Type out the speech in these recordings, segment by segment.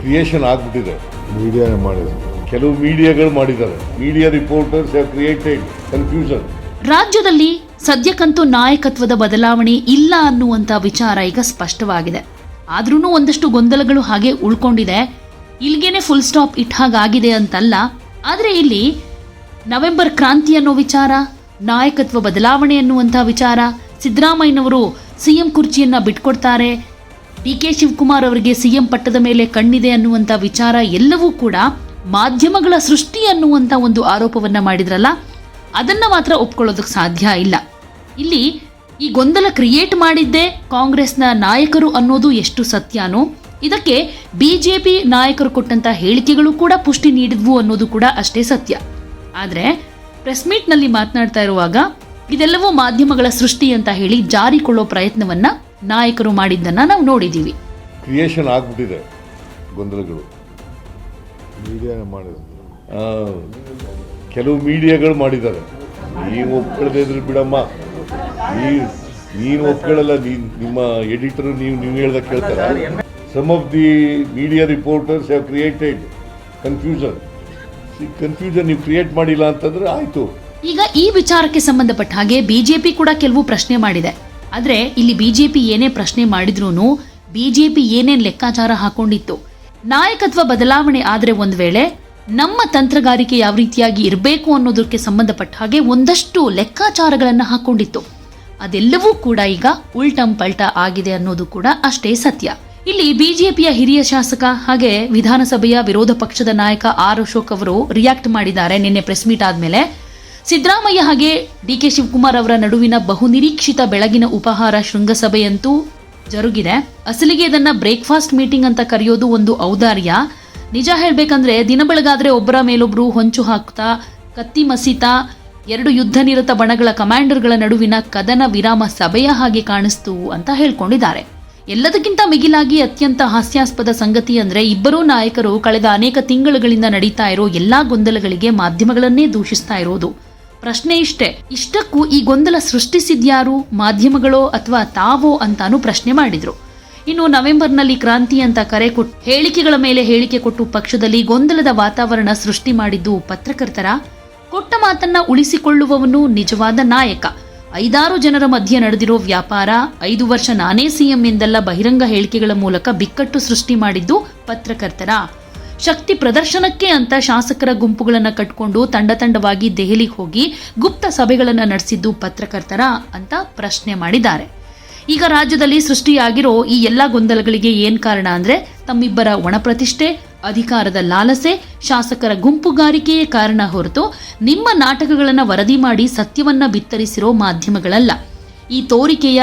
Creation ಆಗ್ಬಿಟ್ಟಿದೆ. Media ಮಾಡಿದ್ರು ಕೆಲವು ಮೀಡಿಯಾಗಳು ಮಾಡಿದ್ದಾರೆ. Media reporters have created confusion ರಾಜ್ಯದಲ್ಲಿ ಸದ್ಯಕ್ಕಂತೂ ನಾಯಕತ್ವದ ಬದಲಾವಣೆ ಇಲ್ಲ ಅನ್ನುವಂಥ ವಿಚಾರ ಈಗ ಸ್ಪಷ್ಟವಾಗಿದೆ. ಆದ್ರೂ ಒಂದಷ್ಟು ಗೊಂದಲಗಳು ಹಾಗೆ ಉಳ್ಕೊಂಡಿದೆ. ಇಲ್ಲಿಗೇನೆ ಫುಲ್ ಸ್ಟಾಪ್ ಇಟ್ ಹಾಗಾಗಿದೆ ಅಂತಲ್ಲ. ಆದರೆ ಇಲ್ಲಿ ನವೆಂಬರ್ ಕ್ರಾಂತಿ ಅನ್ನೋ ವಿಚಾರ ನಾಯಕತ್ವ ಬದಲಾವಣೆ ಅನ್ನುವಂಥ ವಿಚಾರ ಸಿದ್ದರಾಮಯ್ಯನವರು ಸಿಎಂ ಕುರ್ಚಿಯನ್ನು ಬಿಟ್ಕೊಡ್ತಾರೆ ಡಿ ಕೆ ಶಿವಕುಮಾರ್ ಅವರಿಗೆ ಸಿಎಂ ಪಟ್ಟದ ಮೇಲೆ ಕಣ್ಣಿದೆ ಅನ್ನುವಂಥ ವಿಚಾರ ಎಲ್ಲವೂ ಕೂಡ ಮಾಧ್ಯಮಗಳ ಸೃಷ್ಟಿ ಅನ್ನುವಂಥ ಒಂದು ಆರೋಪವನ್ನ ಮಾಡಿದ್ರಲ್ಲ, ಅದನ್ನ ಮಾತ್ರ ಒಪ್ಕೊಳ್ಳೋದಕ್ಕೆ ಸಾಧ್ಯ ಇಲ್ಲ. ಇಲ್ಲಿ ಈ ಗೊಂದಲ ಕ್ರಿಯೇಟ್ ಮಾಡಿದ್ದೇ ಕಾಂಗ್ರೆಸ್ನ ನಾಯಕರು ಅನ್ನೋದು ಎಷ್ಟು ಸತ್ಯನೋ, ಇದಕ್ಕೆ ಬಿಜೆಪಿ ನಾಯಕರು ಕೊಟ್ಟಂತ ಹೇಳಿಕೆಗಳು ಕೂಡ ಪುಷ್ಟಿ ನೀಡಿದ್ವು ಅನ್ನೋದು ಕೂಡ ಅಷ್ಟೇ ಸತ್ಯ. ಆದರೆ ಪ್ರೆಸ್ ಮೀಟ್ನಲ್ಲಿ ಮಾತನಾಡ್ತಾ ಇರುವಾಗ, ಇದೆಲ್ಲವೂ ಮಾಧ್ಯಮಗಳ ಸೃಷ್ಟಿ ಅಂತ ಹೇಳಿ ಜಾರಿಕೊಳ್ಳೋ ಪ್ರಯತ್ನವನ್ನ ನಾಯಕರು ಮಾಡಿದ್ದನ್ನು ನಾವು ನೋಡಿದ್ದೀವಿ. ಕ್ರಿಯೇಷನ್ ಆಗ್ಬಿಟ್ಟಿದೆ ಗೊಂದಲಗಳು. ಮೀಡಿಯಾ ಮಾಡಿದ್ರು ಆ, ಕೆಲವು ಮೀಡಿಯಾಗಳು ಮಾಡಿದ್ದಾರೆ. ನೀವು ಒಪ್ಕೊಳ್ಳದೇ ಇದ್ರೆ ಬಿಡಮ್ಮ. ನೀ ನೀನು ಒಪ್ಕೊಳ್ಳಲ್ಲ ನೀನ್ ನಿಮ್ಮ ಎಡಿಟರ್ ನೀವು ನೀವು ಹೇಳ್ದಾಗ ಕೇಳ್ತಾರೆ. Some of the media reporters have created confusion confusion ನೀವು ಕ್ರಿಯೇಟ್ ಮಾಡಿಲ್ಲ ಅಂತಂದ್ರೆ ಆಯ್ತು. ಈಗ ಈ ವಿಚಾರಕ್ಕೆ ಸಂಬಂಧಪಟ್ಟ ಹಾಗೆ ಬಿಜೆಪಿ ಕೂಡ ಕೆಲವು ಪ್ರಶ್ನೆ ಮಾಡಿದೆ. ಆದ್ರೆ ಇಲ್ಲಿ ಬಿಜೆಪಿ ಏನೇ ಪ್ರಶ್ನೆ ಮಾಡಿದ್ರೂ ಬಿಜೆಪಿ ಏನೇನು ಲೆಕ್ಕಾಚಾರ ಹಾಕೊಂಡಿತ್ತು. ನಾಯಕತ್ವ ಬದಲಾವಣೆ ಆದರೆ ಒಂದು ವೇಳೆ ನಮ್ಮ ತಂತ್ರಗಾರಿಕೆ ಯಾವ ರೀತಿಯಾಗಿ ಇರಬೇಕು ಅನ್ನೋದಕ್ಕೆ ಸಂಬಂಧಪಟ್ಟ ಹಾಗೆ ಒಂದಷ್ಟು ಲೆಕ್ಕಾಚಾರಗಳನ್ನು ಹಾಕೊಂಡಿತ್ತು. ಅದೆಲ್ಲವೂ ಕೂಡ ಈಗ ಉಲ್ಟಂ ಪಲ್ಟ ಆಗಿದೆ ಅನ್ನೋದು ಕೂಡ ಅಷ್ಟೇ ಸತ್ಯ. ಇಲ್ಲಿ ಬಿಜೆಪಿಯ ಹಿರಿಯ ಶಾಸಕ ಹಾಗೆ ವಿಧಾನಸಭೆಯ ವಿರೋಧ ಪಕ್ಷದ ನಾಯಕ ಆರ್ ಅಶೋಕ್ ಅವರು ರಿಯಾಕ್ಟ್ ಮಾಡಿದ್ದಾರೆ ನಿನ್ನೆ ಪ್ರೆಸ್ ಮೀಟ್ ಆದ್ಮೇಲೆ. ಸಿದ್ದರಾಮಯ್ಯ ಹಾಗೆ ಡಿ ಕೆ ಶಿವಕುಮಾರ್ ಅವರ ನಡುವಿನ ಬಹುನಿರೀಕ್ಷಿತ ಬೆಳಗಿನ ಉಪಹಾರ ಶೃಂಗಸಭೆಯಂತೂ ಜರುಗಿದೆ. ಅಸಲಿಗೆ ಇದನ್ನ ಬ್ರೇಕ್ಫಾಸ್ಟ್ ಮೀಟಿಂಗ್ ಅಂತ ಕರೆಯೋದು ಒಂದು ಔದಾರ್ಯ. ನಿಜ ಹೇಳಬೇಕಂದ್ರೆ ದಿನ ಬೆಳಗಾದ್ರೆ ಒಬ್ಬರ ಮೇಲೊಬ್ರು ಹೊಂಚು ಹಾಕ್ತಾ, ಕತ್ತಿ ಮಸೀತಾ, ಎರಡು ಯುದ್ಧ ನಿರತ ಬಣಗಳ ಕಮಾಂಡರ್ಗಳ ನಡುವಿನ ಕದನ ವಿರಾಮ ಸಭೆಯ ಹಾಗೆ ಕಾಣಿಸ್ತು ಅಂತ ಹೇಳ್ಕೊಂಡಿದ್ದಾರೆ. ಎಲ್ಲದಕ್ಕಿಂತ ಮಿಗಿಲಾಗಿ ಅತ್ಯಂತ ಹಾಸ್ಯಾಸ್ಪದ ಸಂಗತಿ ಅಂದ್ರೆ ಇಬ್ಬರೂ ನಾಯಕರು ಕಳೆದ ಅನೇಕ ತಿಂಗಳುಗಳಿಂದ ನಡೀತಾ ಇರೋ ಎಲ್ಲಾ ಗೊಂದಲಗಳಿಗೆ ಮಾಧ್ಯಮಗಳನ್ನೇ ದೂಷಿಸ್ತಾ ಇರೋದು. ಪ್ರಶ್ನೆ ಇಷ್ಟೇ. ಇಷ್ಟಕ್ಕೂ ಈ ಗೊಂದಲ ಸೃಷ್ಟಿಸಿದ್ಯಾರು, ಮಾಧ್ಯಮಗಳೋ ಅಥವಾ ತಾವೋ ಅಂತಾನು ಪ್ರಶ್ನೆ ಮಾಡಿದ್ರು. ಇನ್ನು ನವೆಂಬರ್ನಲ್ಲಿ ಕ್ರಾಂತಿ ಅಂತ ಕರೆ ಕೊಟ್ಟು ಹೇಳಿಕೆಗಳ ಮೇಲೆ ಹೇಳಿಕೆ ಕೊಟ್ಟು ಪಕ್ಷದಲ್ಲಿ ಗೊಂದಲದ ವಾತಾವರಣ ಸೃಷ್ಟಿ ಮಾಡಿದ್ದು ಪತ್ರಕರ್ತರ? ಕೊಟ್ಟ ಮಾತನ್ನ ಉಳಿಸಿಕೊಳ್ಳುವವನು ನಿಜವಾದ ನಾಯಕ. ಐದಾರು ಜನರ ಮಧ್ಯೆ ನಡೆದಿರೋ ವ್ಯಾಪಾರ, ಐದು ವರ್ಷ ನಾನೇ ಸಿಎಂ ಎಂದೆಲ್ಲ ಬಹಿರಂಗ ಹೇಳಿಕೆಗಳ ಮೂಲಕ ಬಿಕ್ಕಟ್ಟು ಸೃಷ್ಟಿ ಮಾಡಿದ್ದು ಪತ್ರಕರ್ತರ? ಶಕ್ತಿ ಪ್ರದರ್ಶನಕ್ಕೆ ಅಂತ ಶಾಸಕರ ಗುಂಪುಗಳನ್ನು ಕಟ್ಕೊಂಡು ತಂಡ ತಂಡವಾಗಿ ದೆಹಲಿಗೆ ಹೋಗಿ ಗುಪ್ತ ಸಭೆಗಳನ್ನು ನಡೆಸಿದ್ದು ಪತ್ರಕರ್ತರ ಅಂತ ಪ್ರಶ್ನೆ ಮಾಡಿದ್ದಾರೆ. ಈಗ ರಾಜ್ಯದಲ್ಲಿ ಸೃಷ್ಟಿಯಾಗಿರೋ ಈ ಎಲ್ಲ ಗೊಂದಲಗಳಿಗೆ ಏನ್ ಕಾರಣ ಅಂದ್ರೆ ತಮ್ಮಿಬ್ಬರ ಒಣಪ್ರತಿಷ್ಠೆ, ಅಧಿಕಾರದ ಲಾಲಸೆ, ಶಾಸಕರ ಗುಂಪುಗಾರಿಕೆಯೇ ಕಾರಣ ಹೊರತು ನಿಮ್ಮ ನಾಟಕಗಳನ್ನು ವರದಿ ಮಾಡಿ ಸತ್ಯವನ್ನ ಬಿತ್ತರಿಸಿರೋ ಮಾಧ್ಯಮಗಳಲ್ಲ. ಈ ತೋರಿಕೆಯ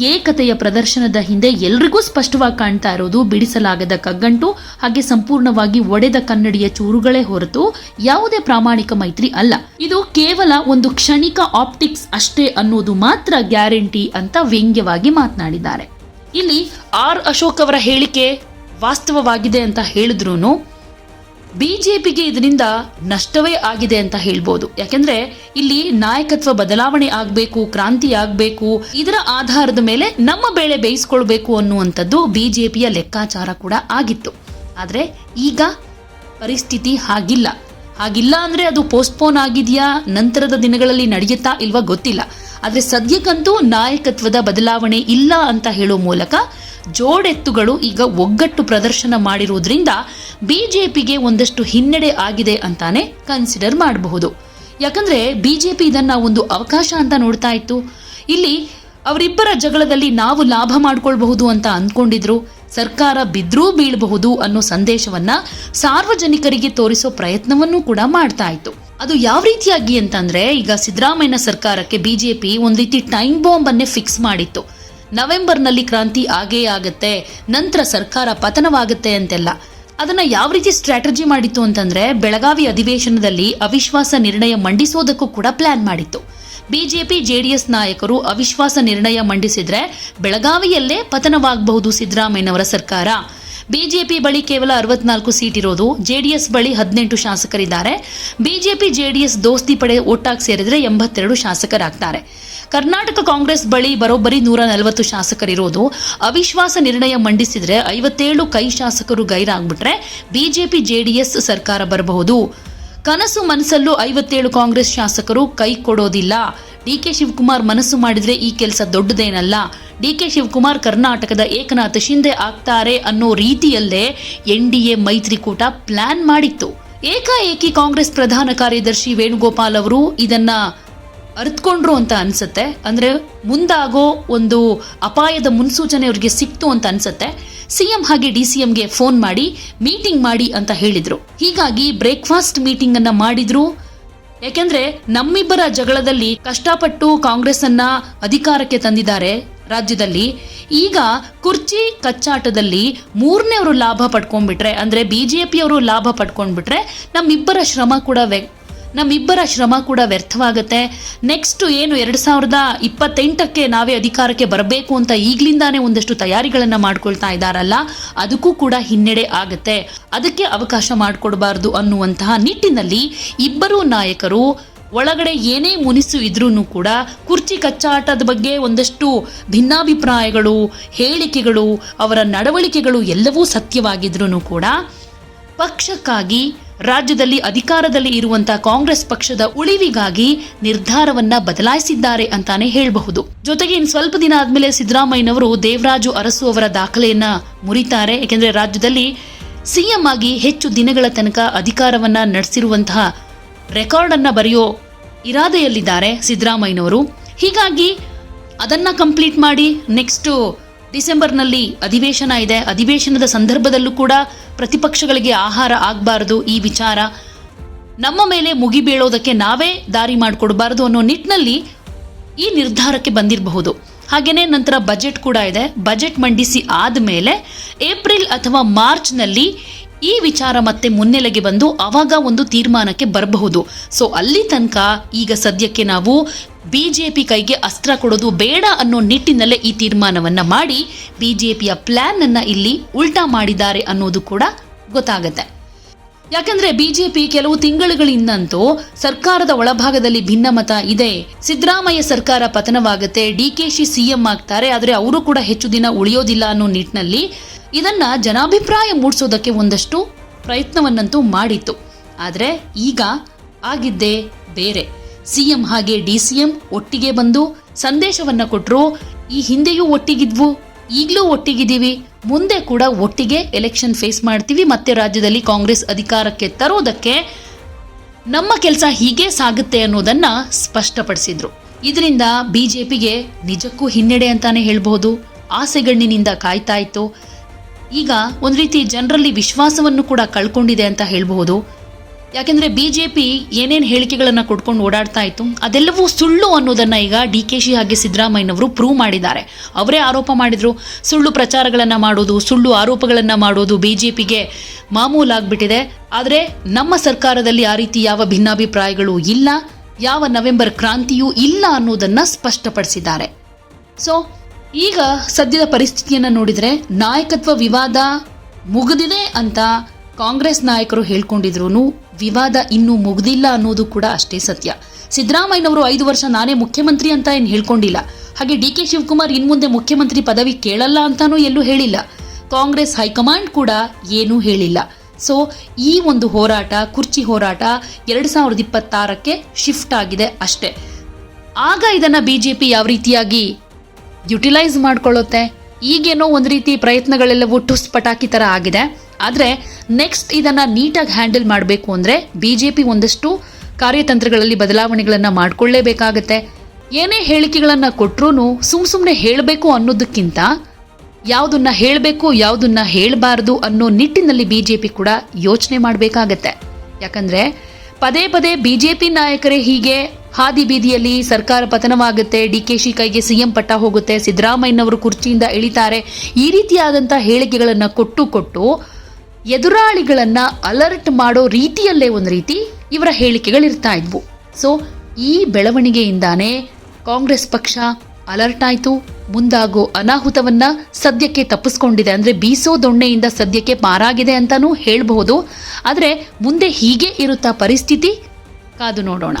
ಏಕತೆಯ ಪ್ರದರ್ಶನದ ಹಿಂದೆ ಎಲ್ರಿಗೂ ಸ್ಪಷ್ಟವಾಗಿ ಕಾಣ್ತಾ ಇರೋದು ಬಿಡಿಸಲಾಗದ ಕಗ್ಗಂಟು ಹಾಗೆ ಸಂಪೂರ್ಣವಾಗಿ ಒಡೆದ ಕನ್ನಡಿಯ ಚೂರುಗಳೇ ಹೊರತು ಯಾವುದೇ ಪ್ರಾಮಾಣಿಕ ಮೈತ್ರಿ ಅಲ್ಲ. ಇದು ಕೇವಲ ಒಂದು ಕ್ಷಣಿಕ ಆಪ್ಟಿಕ್ಸ್ ಅಷ್ಟೇ ಅನ್ನೋದು ಮಾತ್ರ ಗ್ಯಾರಂಟಿ ಅಂತ ವ್ಯಂಗ್ಯವಾಗಿ ಮಾತನಾಡಿದ್ದಾರೆ. ಇಲ್ಲಿ ಆರ್ ಅಶೋಕ್ ಅವರ ಹೇಳಿಕೆ ವಾಸ್ತವವಾಗಿದೆ ಅಂತ ಹೇಳಿದ್ರು ಬಿಜೆಪಿಗೆ ಇದರಿಂದ ನಷ್ಟವೇ ಆಗಿದೆ ಅಂತ ಹೇಳ್ಬೋದು. ಯಾಕೆಂದ್ರೆ ಇಲ್ಲಿ ನಾಯಕತ್ವ ಬದಲಾವಣೆ ಆಗಬೇಕು, ಕ್ರಾಂತಿ ಆಗಬೇಕು, ಇದರ ಆಧಾರದ ಮೇಲೆ ನಮ್ಮ ಬೇಳೆ ಬೇಯಿಸ್ಕೊಳ್ಬೇಕು ಅನ್ನುವಂಥದ್ದು ಬಿಜೆಪಿಯ ಲೆಕ್ಕಾಚಾರ ಕೂಡ ಆಗಿತ್ತು. ಆದರೆ ಈಗ ಪರಿಸ್ಥಿತಿ ಹಾಗಿಲ್ಲ. ಹಾಗಿಲ್ಲ ಅಂದ್ರೆ ಅದು ಪೋಸ್ಟ್ಪೋನ್ ಆಗಿದೆಯಾ? ನಂತರದ ದಿನಗಳಲ್ಲಿ ನಡೆಯುತ್ತಾ ಇಲ್ವಾ ಗೊತ್ತಿಲ್ಲ. ಆದ್ರೆ ಸದ್ಯಕ್ಕಂತೂ ನಾಯಕತ್ವದ ಬದಲಾವಣೆ ಇಲ್ಲ ಅಂತ ಹೇಳೋ ಮೂಲಕ ಜೋಡೆತ್ತುಗಳು ಈಗ ಒಗ್ಗಟ್ಟು ಪ್ರದರ್ಶನ ಮಾಡಿರುವುದರಿಂದ ಬಿಜೆಪಿಗೆ ಒಂದಷ್ಟು ಹಿನ್ನಡೆ ಆಗಿದೆ ಅಂತಾನೆ ಕನ್ಸಿಡರ್ ಮಾಡಬಹುದು. ಯಾಕಂದ್ರೆ ಬಿಜೆಪಿ ಇದನ್ನ ಒಂದು ಅವಕಾಶ ಅಂತ ನೋಡ್ತಾ ಇತ್ತು. ಇಲ್ಲಿ ಅವರಿಬ್ಬರ ಜಗಳದಲ್ಲಿ ನಾವು ಲಾಭ ಮಾಡ್ಕೊಳ್ಬಹುದು ಅಂತ ಅಂದ್ಕೊಂಡಿದ್ರು. ಸರ್ಕಾರ ಬಿದ್ರೂ ಬೀಳಬಹುದು ಅನ್ನೋ ಸಂದೇಶವನ್ನ ಸಾರ್ವಜನಿಕರಿಗೆ ತೋರಿಸೋ ಪ್ರಯತ್ನವನ್ನು ಕೂಡ ಮಾಡ್ತಾ ಇತ್ತು. ಅದು ಯಾವ ರೀತಿಯಾಗಿ ಅಂತಂದ್ರೆ, ಈಗ ಸಿದ್ದರಾಮಯ್ಯ ಸರ್ಕಾರಕ್ಕೆ ಬಿಜೆಪಿ ಒಂದ್ ರೀತಿ ಟೈಮ್ ಬಾಂಬ್ ಅನ್ನೇ ಫಿಕ್ಸ್ ಮಾಡಿತ್ತು. ನವೆಂಬರ್ನಲ್ಲಿ ಕ್ರಾಂತಿ ಆಗೇ ಆಗತ್ತೆ, ನಂತರ ಸರ್ಕಾರ ಪತನವಾಗುತ್ತೆ ಅಂತೆಲ್ಲ. ಅದನ್ನ ಯಾವ ರೀತಿ ಸ್ಟ್ರಾಟಜಿ ಮಾಡಿತ್ತು ಅಂತಂದ್ರೆ, ಬೆಳಗಾವಿ ಅಧಿವೇಶನದಲ್ಲಿ ಅವಿಶ್ವಾಸ ನಿರ್ಣಯ ಮಂಡಿಸೋದಕ್ಕೂ ಕೂಡ ಪ್ಲಾನ್ ಮಾಡಿತ್ತು. ಬಿಜೆಪಿ ಜೆಡಿಎಸ್ ನಾಯಕರು ಅವಿಶ್ವಾಸ ನಿರ್ಣಯ ಮಂಡಿಸಿದ್ರೆ ಬೆಳಗಾವಿಯಲ್ಲೇ ಪತನವಾಗಬಹುದು ಸಿದ್ದರಾಮಯ್ಯನವರ ಸರ್ಕಾರ. ಬಿಜೆಪಿ ಬಳಿ ಕೇವಲ ಅರವತ್ನಾಲ್ಕು ಸೀಟ್ ಇರೋದು ಜೆಡಿಎಸ್ ಬಳಿ ಹದಿನೆಂಟು ಶಾಸಕರಿದ್ದಾರೆ. ಬಿಜೆಪಿ ಜೆಡಿಎಸ್ ದೋಸ್ತಿ ಪಡೆ ಒಟ್ಟಾಗಿ ಸೇರಿದರೆ ಎಂಬತ್ತೆರಡು ಶಾಸಕರಾಗ್ತಾರೆ. ಕರ್ನಾಟಕ ಕಾಂಗ್ರೆಸ್ ಬಳಿ ಬರೋಬ್ಬರಿ ನೂರ ನಲವತ್ತು ಶಾಸಕರಿರೋದು ಅವಿಶ್ವಾಸ ನಿರ್ಣಯ ಮಂಡಿಸಿದರೆ ಐವತ್ತೇಳು ಕೈ ಶಾಸಕರು ಗೈರಾಗ್ಬಿಟ್ರೆ ಬಿಜೆಪಿ ಜೆಡಿಎಸ್ ಸರ್ಕಾರ ಬರಬಹುದು. ಕನಸು ಮನಸ್ಸಲ್ಲೂ ಐವತ್ತೇಳು ಕಾಂಗ್ರೆಸ್ ಶಾಸಕರು ಕೈ ಕೊಡೋದಿಲ್ಲ. ಡಿಕೆ ಶಿವಕುಮಾರ್ ಮನಸ್ಸು ಮಾಡಿದ್ರೆ ಈ ಕೆಲಸ ದೊಡ್ಡದೇನಲ್ಲ. ಡಿಕೆ ಶಿವಕುಮಾರ್ ಕರ್ನಾಟಕದ ಏಕನಾಥ ಶಿಂದೆ ಆಗ್ತಾರೆ ಅನ್ನೋ ರೀತಿಯಲ್ಲೇ ಎನ್ಡಿಎ ಮೈತ್ರಿಕೂಟ ಪ್ಲಾನ್ ಮಾಡಿತ್ತು. ಏಕಾಏಕಿ ಕಾಂಗ್ರೆಸ್ ಪ್ರಧಾನ ಕಾರ್ಯದರ್ಶಿ ವೇಣುಗೋಪಾಲ್ ಅವರು ಇದನ್ನ ಅರ್ತ್ಕೊಂಡ್ರು ಅಂತ ಅನ್ಸುತ್ತೆ. ಅಂದ್ರೆ ಮುಂದಾಗೋ ಒಂದು ಅಪಾಯದ ಮುನ್ಸೂಚನೆ ಅವರಿಗೆ ಸಿಕ್ತು ಅಂತ ಅನ್ಸುತ್ತೆ. ಸಿಎಂ ಹಾಗೆ ಡಿಸಿಎಂಗೆ ಫೋನ್ ಮಾಡಿ, ಮೀಟಿಂಗ್ ಮಾಡಿ ಅಂತ ಹೇಳಿದ್ರು. ಹೀಗಾಗಿ ಬ್ರೇಕ್ಫಾಸ್ಟ್ ಮೀಟಿಂಗ್ ಅನ್ನ ಮಾಡಿದ್ರು. ಯಾಕೆಂದ್ರೆ ನಮ್ಮಿಬ್ಬರ ಜಗಳದಲ್ಲಿ ಕಷ್ಟಪಟ್ಟು ಕಾಂಗ್ರೆಸ್ ಅನ್ನ ಅಧಿಕಾರಕ್ಕೆ ತಂದಿದ್ದಾರೆ ರಾಜ್ಯದಲ್ಲಿ. ಈಗ ಕುರ್ಚಿ ಕಚ್ಚಾಟದಲ್ಲಿ ಮೂರನೇ ಅವರು ಲಾಭ ಪಡ್ಕೊಂಡ್ಬಿಟ್ರೆ, ಅಂದ್ರೆ ಬಿಜೆಪಿಯವರು ಲಾಭ ಪಡ್ಕೊಂಡ್ಬಿಟ್ರೆ, ನಮ್ಮಿಬ್ಬರ ಶ್ರಮ ಕೂಡ ನಮ್ಮಿಬ್ಬರ ಶ್ರಮ ಕೂಡ ವ್ಯರ್ಥವಾಗುತ್ತೆ. ನೆಕ್ಸ್ಟ್ ಏನು ಎರಡ್ ಸಾವಿರದ ಇಪ್ಪತ್ತೆಂಟಕ್ಕೆ ನಾವೇ ಅಧಿಕಾರಕ್ಕೆ ಬರಬೇಕು ಅಂತ ಈಗ್ಲಿಂದಾನೆ ಒಂದಷ್ಟು ತಯಾರಿಗಳನ್ನ ಮಾಡ್ಕೊಳ್ತಾ ಇದ್ದಾರಲ್ಲ ಅದಕ್ಕೂ ಕೂಡ ಹಿನ್ನಡೆ ಆಗುತ್ತೆ. ಅದಕ್ಕೆ ಅವಕಾಶ ಮಾಡಿಕೊಡಬಾರ್ದು ಅನ್ನುವಂತಹ ನಿಟ್ಟಿನಲ್ಲಿ ಇಬ್ಬರೂ ನಾಯಕರು, ಒಳಗಡೆ ಏನೇ ಮುನಿಸು ಇದ್ರೂ ಕೂಡ ಕುರ್ಚಿ ಕಚ್ಚಾಟದ ಬಗ್ಗೆ ಒಂದಷ್ಟು ಭಿನ್ನಾಭಿಪ್ರಾಯಗಳು, ಹೇಳಿಕೆಗಳು, ಅವರ ನಡವಳಿಕೆಗಳು ಎಲ್ಲವೂ ಸತ್ಯವಾಗಿದ್ರೂ ಕೂಡ ಪಕ್ಷಕ್ಕಾಗಿ ರಾಜ್ಯದಲ್ಲಿ ಅಧಿಕಾರದಲ್ಲಿ ಇರುವಂತಹ ಕಾಂಗ್ರೆಸ್ ಪಕ್ಷದ ಉಳಿವಿಗಾಗಿ ನಿರ್ಧಾರವನ್ನ ಬದಲಾಯಿಸಿದ್ದಾರೆ ಅಂತಾನೆ ಹೇಳಬಹುದು. ಜೊತೆಗೆ ಇನ್ ಸ್ವಲ್ಪ ದಿನ ಆದ್ಮೇಲೆ ಸಿದ್ದರಾಮಯ್ಯನವರು ದೇವರಾಜು ಅರಸು ಅವರ ದಾಖಲೆಯನ್ನ ಮುರಿತಾರೆ. ಯಾಕೆಂದ್ರೆ ರಾಜ್ಯದಲ್ಲಿ ಸಿಎಂ ಆಗಿ ಹೆಚ್ಚು ದಿನಗಳ ತನಕ ಅಧಿಕಾರವನ್ನ ನಡೆಸಿರುವಂತಹ ರೆಕಾರ್ಡ್ ಅನ್ನ ಬರೆಯೋ ಇರಾದೆಯಲ್ಲಿದ್ದಾರೆ ಸಿದ್ದರಾಮಯ್ಯನವರು. ಹೀಗಾಗಿ ಅದನ್ನ ಕಂಪ್ಲೀಟ್ ಮಾಡಿ ನೆಕ್ಸ್ಟ್ ಡಿಸೆಂಬರ್ನಲ್ಲಿ ಅಧಿವೇಶನ ಇದೆ. ಅಧಿವೇಶನದ ಸಂದರ್ಭದಲ್ಲೂ ಕೂಡ ಪ್ರತಿಪಕ್ಷಗಳಿಗೆ ಆಹಾರ ಆಗಬಾರದು ಈ ವಿಚಾರ. ನಮ್ಮ ಮೇಲೆ ಮುಗಿಬೀಳೋದಕ್ಕೆ ನಾವೇ ದಾರಿ ಮಾಡಿಕೊಡಬಾರದು ಅನ್ನೋ ನಿಟ್ಟಿನಲ್ಲಿ ಈ ನಿರ್ಧಾರಕ್ಕೆ ಬಂದಿರಬಹುದು. ಹಾಗೆಯೇ ನಂತರ ಬಜೆಟ್ ಕೂಡ ಇದೆ. ಬಜೆಟ್ ಮಂಡಿಸಿ ಆದಮೇಲೆ ಏಪ್ರಿಲ್ ಅಥವಾ ಮಾರ್ಚ್ನಲ್ಲಿ ಈ ವಿಚಾರ ಮತ್ತೆ ಮುನ್ನೆಲೆಗೆ ಬಂದು ಆವಾಗ ಒಂದು ತೀರ್ಮಾನಕ್ಕೆ ಬರಬಹುದು. ಸೊ ಅಲ್ಲಿ ತನಕ ಈಗ ಸದ್ಯಕ್ಕೆ ನಾವು ಬಿಜೆಪಿ ಕೈಗೆ ಅಸ್ತ್ರ ಕೊಡೋದು ಬೇಡ ಅನ್ನೋ ನಿಟ್ಟಿನಲ್ಲೇ ಈ ತೀರ್ಮಾನವನ್ನ ಮಾಡಿ ಬಿಜೆಪಿಯ ಪ್ಲಾನ್ ಅನ್ನ ಇಲ್ಲಿ ಉಲ್ಟಾ ಮಾಡಿದ್ದಾರೆ ಅನ್ನೋದು ಕೂಡ ಗೊತ್ತಾಗುತ್ತೆ. ಯಾಕಂದ್ರೆ ಬಿಜೆಪಿ ಕೆಲವು ತಿಂಗಳುಗಳಿಂದಂತೂ ಸರ್ಕಾರದ ಒಳಭಾಗದಲ್ಲಿ ಭಿನ್ನಮತ ಇದೆ. ಸಿದ್ದರಾಮಯ್ಯ ಸರ್ಕಾರ ಪತನವಾಗುತ್ತೆ, ಡಿ ಕೆ ಶಿ ಸಿಎಂ ಆಗ್ತಾರೆ, ಆದ್ರೆ ಅವರು ಕೂಡ ಹೆಚ್ಚು ದಿನ ಉಳಿಯೋದಿಲ್ಲ ಅನ್ನೋ ನಿಟ್ಟಿನಲ್ಲಿ ಇದನ್ನ ಜನಾಭಿಪ್ರಾಯ ಮೂಡಿಸೋದಕ್ಕೆ ಒಂದಷ್ಟು ಪ್ರಯತ್ನವನ್ನಂತೂ ಮಾಡಿತ್ತು. ಆದ್ರೆ ಈಗ ಆಗಿದ್ದೇ ಬೇರೆ. ಸಿಎಂ ಹಾಗೆ ಡಿಸಿಎಂ ಒಟ್ಟಿಗೆ ಬಂದು ಸಂದೇಶವನ್ನ ಕೊಟ್ಟರು ಈ ಹಿಂದೆಯೂ ಒಟ್ಟಿಗಿದ್ವು, ಈಗಲೂ ಒಟ್ಟಿಗಿದ್ದೀವಿ. ಮುಂದೆ ಕೂಡ ಒಟ್ಟಿಗೆ ಎಲೆಕ್ಷನ್ ಫೇಸ್ ಮಾಡ್ತೀವಿ. ಮತ್ತೆ ರಾಜ್ಯದಲ್ಲಿ ಕಾಂಗ್ರೆಸ್ ಅಧಿಕಾರಕ್ಕೆ ತರೋದಕ್ಕೆ ನಮ್ಮ ಕೆಲಸ ಹೀಗೆ ಸಾಗುತ್ತೆ ಅನ್ನೋದನ್ನ ಸ್ಪಷ್ಟಪಡಿಸಿದ್ರು. ಇದರಿಂದ ಬಿಜೆಪಿಗೆ ನಿಜಕ್ಕೂ ಹಿನ್ನಡೆ ಅಂತಾನೆ ಹೇಳ್ಬಹುದು. ಆಸೆಗಣ್ಣಿನಿಂದ ಕಾಯ್ತಾ ಇತ್ತು. ಈಗ ಒಂದು ರೀತಿ ಜನರಲ್ಲಿ ವಿಶ್ವಾಸವನ್ನು ಕೂಡ ಕಳ್ಕೊಂಡಿದೆ ಅಂತ ಹೇಳಬಹುದು. ಯಾಕೆಂದ್ರೆ ಬಿಜೆಪಿ ಏನೇನು ಹೇಳಿಕೆಗಳನ್ನು ಕೊಟ್ಕೊಂಡು ಓಡಾಡ್ತಾ ಇತ್ತು, ಅದೆಲ್ಲವೂ ಸುಳ್ಳು ಅನ್ನೋದನ್ನು ಈಗ ಡಿ ಕೆ ಶಿ ಹಾಗೆ ಸಿದ್ದರಾಮಯ್ಯನವರು ಪ್ರೂವ್ ಮಾಡಿದ್ದಾರೆ. ಅವರೇ ಆರೋಪ ಮಾಡಿದ್ರು, ಸುಳ್ಳು ಪ್ರಚಾರಗಳನ್ನ ಮಾಡೋದು, ಸುಳ್ಳು ಆರೋಪಗಳನ್ನ ಮಾಡೋದು ಬಿಜೆಪಿಗೆ ಮಾಮೂಲಾಗ್ಬಿಟ್ಟಿದೆ. ಆದರೆ ನಮ್ಮ ಸರ್ಕಾರದಲ್ಲಿ ಆ ರೀತಿ ಯಾವ ಭಿನ್ನಾಭಿಪ್ರಾಯಗಳು ಇಲ್ಲ, ಯಾವ ನವೆಂಬರ್ ಕ್ರಾಂತಿಯೂ ಇಲ್ಲ ಅನ್ನೋದನ್ನು ಸ್ಪಷ್ಟಪಡಿಸಿದ್ದಾರೆ. ಸೊ ಈಗ ಸದ್ಯದ ಪರಿಸ್ಥಿತಿಯನ್ನು ನೋಡಿದರೆ ನಾಯಕತ್ವ ವಿವಾದ ಮುಗಿದಿದೆ ಅಂತ ಕಾಂಗ್ರೆಸ್ ನಾಯಕರು ಹೇಳ್ಕೊಂಡಿದ್ರು ವಿವಾದ ಇನ್ನೂ ಮುಗ್ದಿಲ್ಲ ಅನ್ನೋದು ಕೂಡ ಅಷ್ಟೇ ಸತ್ಯ. ಸಿದ್ದರಾಮಯ್ಯನವರು ಐದು ವರ್ಷ ನಾನೇ ಮುಖ್ಯಮಂತ್ರಿ ಅಂತ ಏನು ಹೇಳ್ಕೊಂಡಿಲ್ಲ. ಹಾಗೆ ಡಿ ಕೆ ಶಿವಕುಮಾರ್ ಇನ್ಮುಂದೆ ಮುಖ್ಯಮಂತ್ರಿ ಪದವಿ ಕೇಳಲ್ಲ ಅಂತಾನೂ ಎಲ್ಲೂ ಹೇಳಿಲ್ಲ. ಕಾಂಗ್ರೆಸ್ ಹೈಕಮಾಂಡ್ ಕೂಡ ಏನೂ ಹೇಳಿಲ್ಲ. ಸೊ, ಈ ಒಂದು ಹೋರಾಟ, ಕುರ್ಚಿ ಹೋರಾಟ ಎರಡು ಸಾವಿರದ ಇಪ್ಪತ್ತಾರಕ್ಕೆ ಶಿಫ್ಟ್ ಆಗಿದೆ ಅಷ್ಟೇ. ಆಗ ಇದನ್ನ ಬಿಜೆಪಿ ಯಾವ ರೀತಿಯಾಗಿ ಯುಟಿಲೈಸ್ ಮಾಡ್ಕೊಳ್ಳುತ್ತೆ? ಈಗೇನೋ ಒಂದು ರೀತಿ ಪ್ರಯತ್ನಗಳೆಲ್ಲವೂ ಟುಸ್ ಪಟಾಕಿ ಥರ ಆಗಿದೆ. ಆದರೆ ನೆಕ್ಸ್ಟ್ ಇದನ್ನು ನೀಟಾಗಿ ಹ್ಯಾಂಡಲ್ ಮಾಡಬೇಕು ಅಂದರೆ ಬಿ ಜೆ ಪಿ ಒಂದಷ್ಟು ಕಾರ್ಯತಂತ್ರಗಳಲ್ಲಿ ಬದಲಾವಣೆಗಳನ್ನು ಮಾಡಿಕೊಳ್ಳೇಬೇಕಾಗತ್ತೆ. ಏನೇ ಹೇಳಿಕೆಗಳನ್ನು ಕೊಟ್ಟರೂ ಸುಮ್ಮ ಸುಮ್ಮನೆ ಹೇಳಬೇಕು ಅನ್ನೋದಕ್ಕಿಂತ ಯಾವುದನ್ನ ಹೇಳಬೇಕು, ಯಾವುದನ್ನ ಹೇಳಬಾರ್ದು ಅನ್ನೋ ನಿಟ್ಟಿನಲ್ಲಿ ಬಿ ಜೆ ಪಿ ಕೂಡ ಯೋಚನೆ ಮಾಡಬೇಕಾಗತ್ತೆ. ಯಾಕಂದರೆ ಪದೇ ಪದೇ ಬಿ ಜೆ ಪಿ ನಾಯಕರೇ ಹೀಗೆ ಹಾದಿ ಬೀದಿಯಲ್ಲಿ ಸರ್ಕಾರ ಪತನವಾಗುತ್ತೆ, ಡಿ ಕೆ ಶಿ ಕೈಗೆ ಸಿಎಂ ಪಟ್ಟ ಹೋಗುತ್ತೆ, ಸಿದ್ದರಾಮಯ್ಯನವರು ಕುರ್ಚಿಯಿಂದ ಇಳಿತಾರೆ, ಈ ರೀತಿಯಾದಂಥ ಹೇಳಿಕೆಗಳನ್ನು ಕೊಟ್ಟು ಕೊಟ್ಟು ಎದುರಾಳಿಗಳನ್ನ ಅಲರ್ಟ್ ಮಾಡೋ ರೀತಿಯಲ್ಲೇ ಒಂದು ರೀತಿ ಇವರ ಹೇಳಿಕೆಗಳಿರ್ತಾ ಇದ್ವು. ಸೊ ಈ ಬೆಳವಣಿಗೆಯಿಂದಾನೇ ಕಾಂಗ್ರೆಸ್ ಪಕ್ಷ ಅಲರ್ಟ್ ಆಯಿತು. ಮುಂದಾಗೋ ಅನಾಹುತವನ್ನ ಸದ್ಯಕ್ಕೆ ತಪ್ಪಿಸ್ಕೊಂಡಿದೆ. ಅಂದ್ರೆ ಬೀಸೋ ದೊಣ್ಣೆಯಿಂದ ಸದ್ಯಕ್ಕೆ ಪಾರಾಗಿದೆ ಅಂತಾನೂ ಹೇಳಬಹುದು. ಆದರೆ ಮುಂದೆ ಹೀಗೆ ಇರುತ್ತಾ ಪರಿಸ್ಥಿತಿ? ಕಾದು ನೋಡೋಣ.